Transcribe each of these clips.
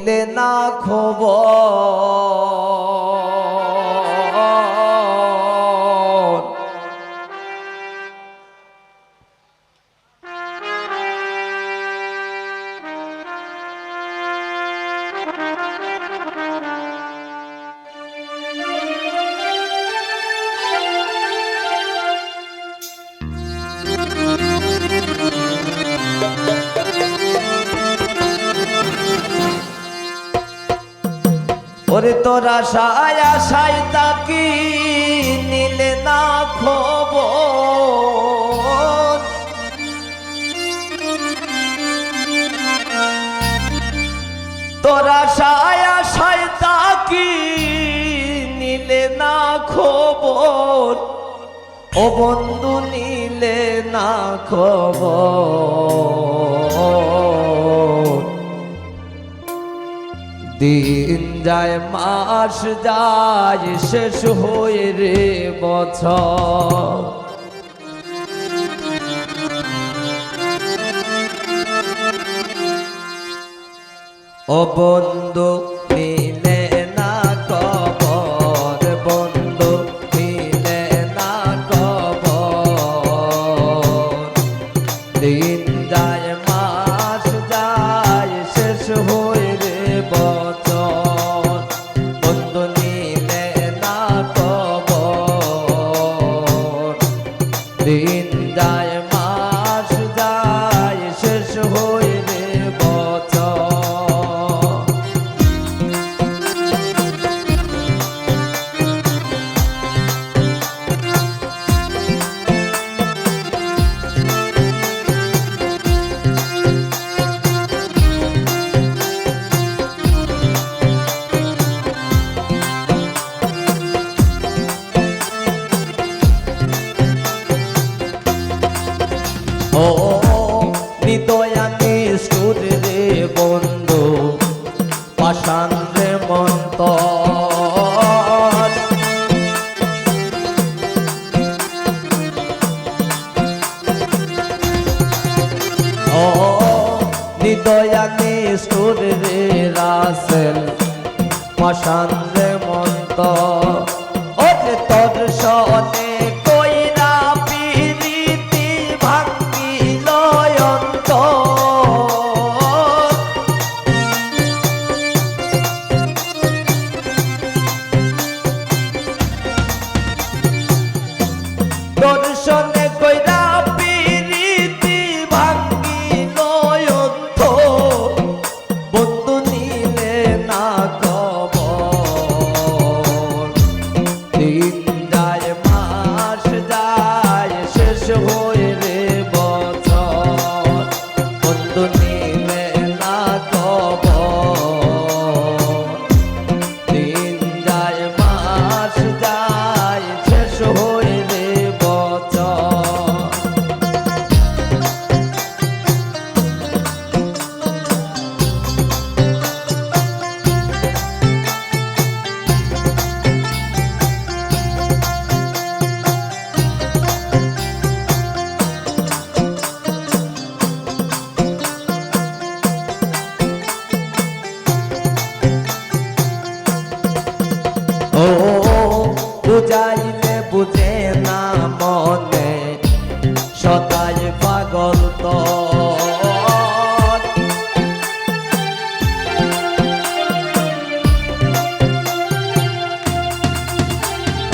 দিলে না খবর। ওরে তোরা সায়া সাইতা তাকি নিলে না খব তোরা সায়া সাইতা তাকি নিলে না খবর? ও বন্ধু নিলে না খব দিন যায় মাস যায় শেষ হয়ে রে বছর। ও অশান্তে মন্ত ওরে তোর সনে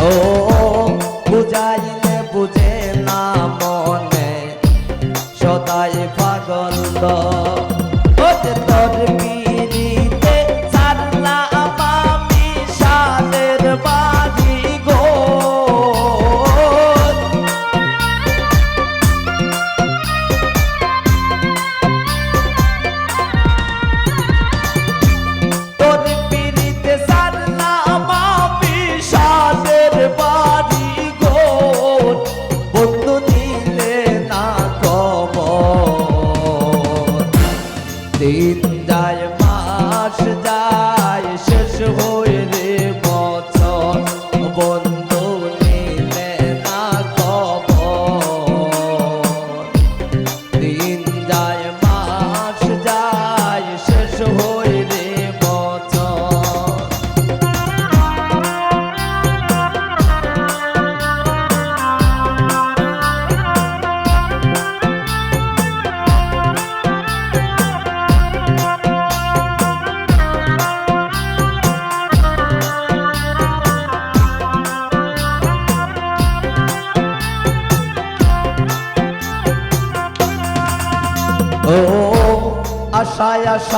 Oh.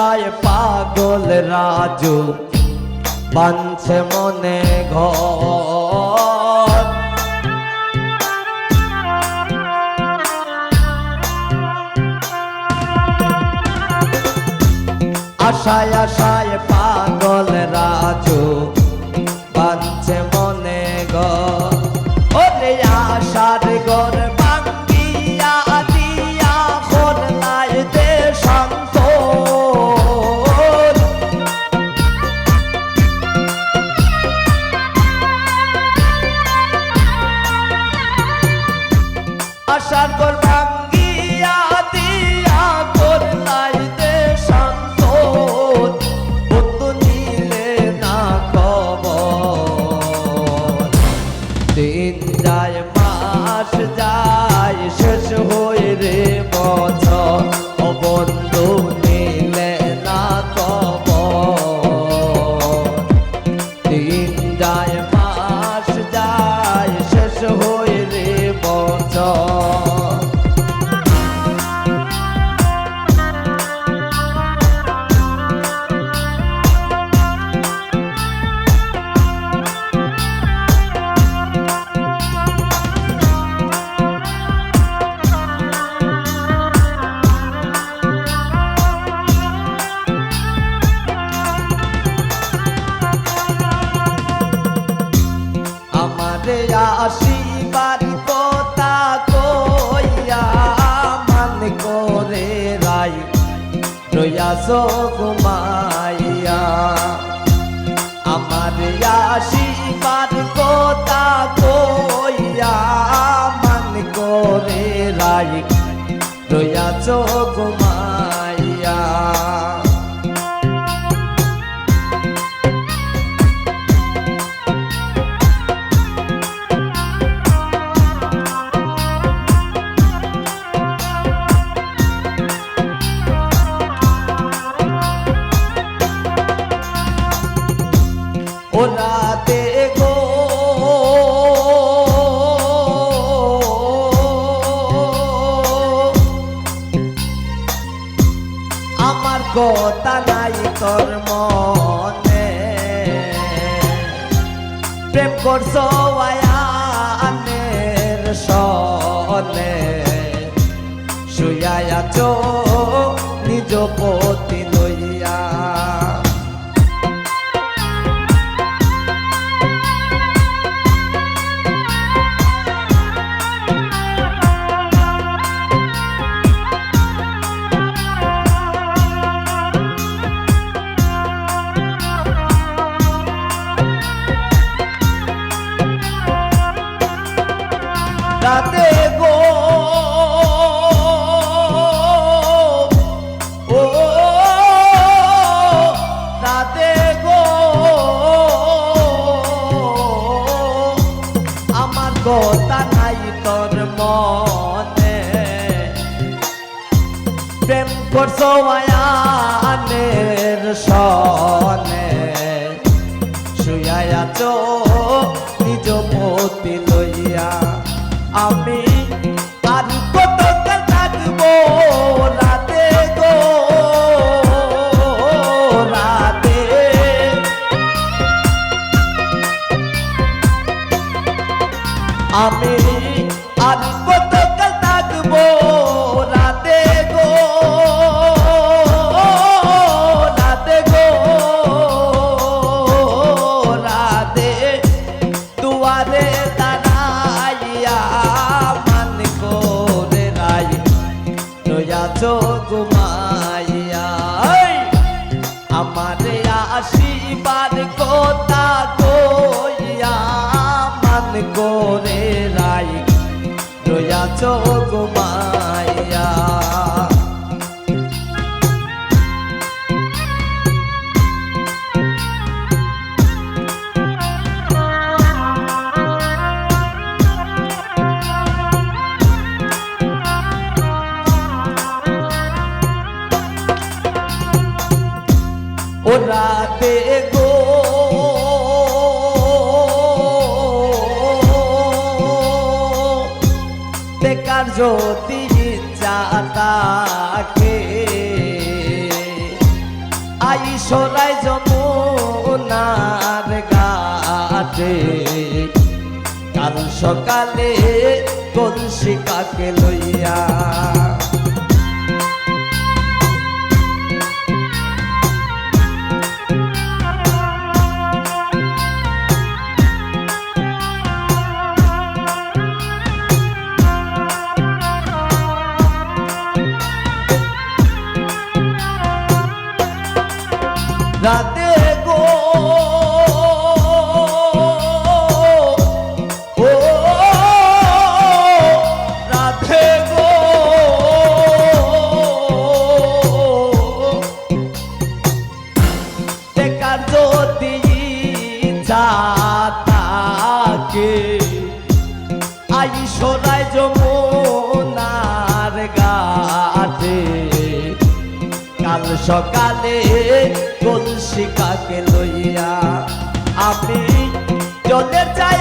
আশায় পাগল রাজু। বাঁধছে মনে ঘর। আশায় আশায় আশার ভাঙ্গিয়া দিয়া করলাই দে শঙ্কর বন্ধু নিলে না খবর। দিন যায় মাস যায়, শেষ হয়ে রে বছর। বন্ধু নিলে না খবর। দিন যায় মাস যায়, শেষ হয়ে রে বছর। রইয়া শুয়াই আছো নিজ পতি ঘুমাইয়া এই! আমারে আসিবার কথা কইয়া মান করে রাই রয়া ঘুমাইয়া ও রাতে গো। বেকার যদি ইচ্ছা থাকে আই সরাই যমুনার ঘাটে। কাল সকালে কলসি কাকে লইয়া সকালে কলসি লইয়া আমি জলে চাই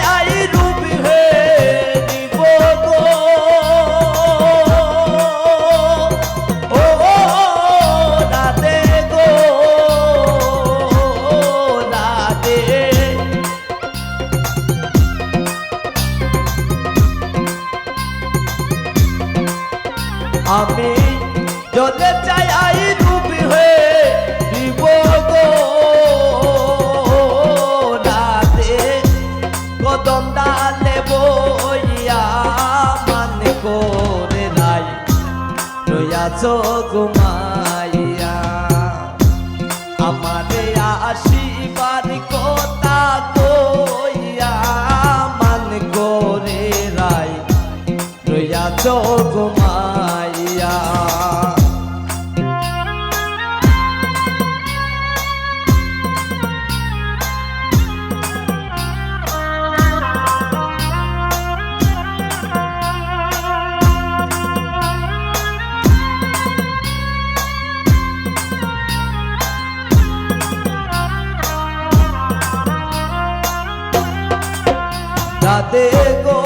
রূপ হে আসিবার রাধে গো।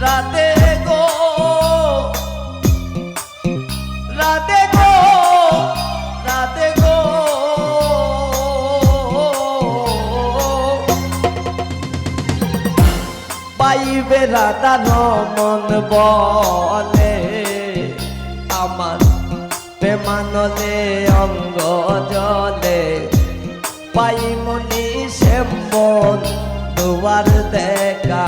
রাধে গো। রাধে গো। রাধে গো। পাইবে রাধা রমন বলে আমার প্রেমানলে অঙ্গ জলে। পাইমনি শ্যামন দুয়ার দেখা।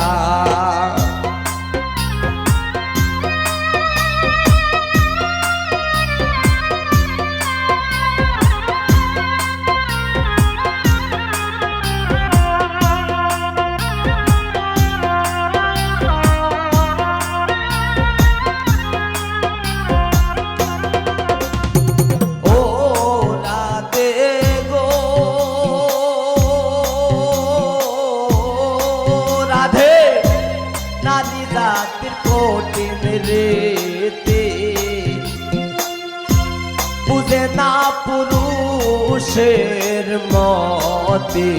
পুরুষের মতে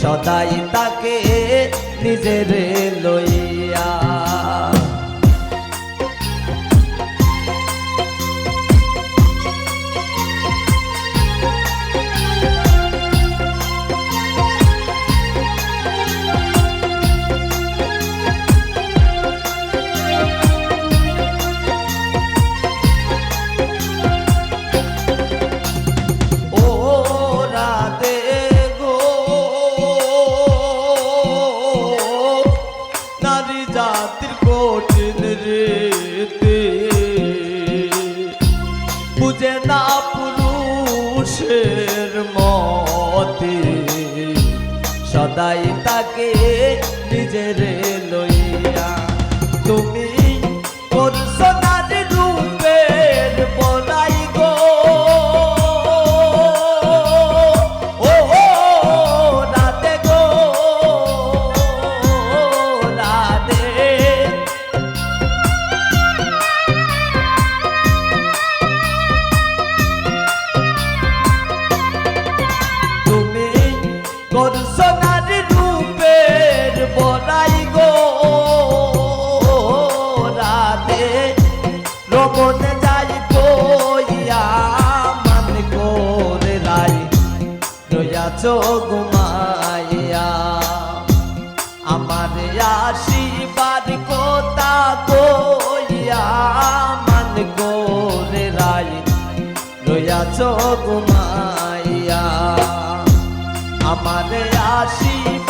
সদাই তাকে নিজের লইয়া বুঝে না পুরুষের মতে। সদাই তাকে নিজের লইয়া তুমি ঘুমাইয়া আমার আশীর্বাদ কোতা কইয়া মান গোরে রাই রয়াছ ঘুমাইয়া আমার আশীর্বাদ